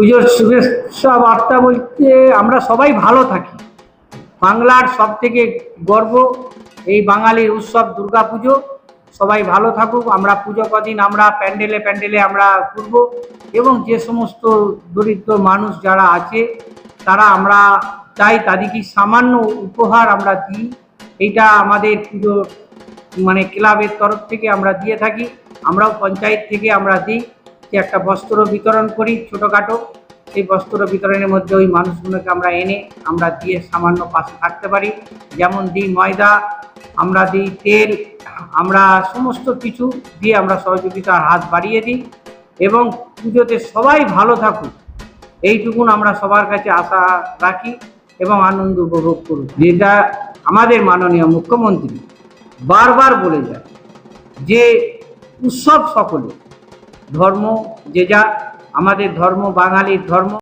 পুজোর শুভেচ্ছা বার্তা বলতে আমরা সবাই ভালো থাকি। বাংলার সব থেকে গর্ব এই বাঙালির উৎসব দুর্গা পুজো সবাই ভালো থাকুক, আমরা পুজো কদিন আমরা প্যান্ডেলে প্যান্ডেলে আমরা ঘুরব এবং যে সমস্ত দরিদ্র মানুষ যারা আছে, তারা আমরা চাই তাদেরকে সামান্য উপহার আমরা দিই। এইটা আমাদের পুজো মানে ক্লাবের তরফ থেকে আমরা দিয়ে থাকি, আমরাও পঞ্চায়েত থেকে আমরা দিই। যে একটা বস্ত্র বিতরণ করি ছোটোখাটো। সেই বস্ত্র বিতরণের মধ্যে ওই মানুষগুলোকে আমরা এনে আমরা দিয়ে সামান্য পাশে থাকতে পারি। যেমন দিই ময়দা, আমরা দিই তেল, আমরা সমস্ত কিছু দিয়ে আমরা সহযোগিতার হাত বাড়িয়ে দিই এবং পুজোতে সবাই ভালো থাকুক। এইটুকুন আমরা সবার কাছে আশা রাখি এবং আনন্দ উপভোগ করুক। যেটা আমাদের মাননীয় মুখ্যমন্ত্রী বারবার বলে যায় যে উৎসব সকলে ধর্ম যে যা আমাদের ধর্ম বাঙালির ধর্ম।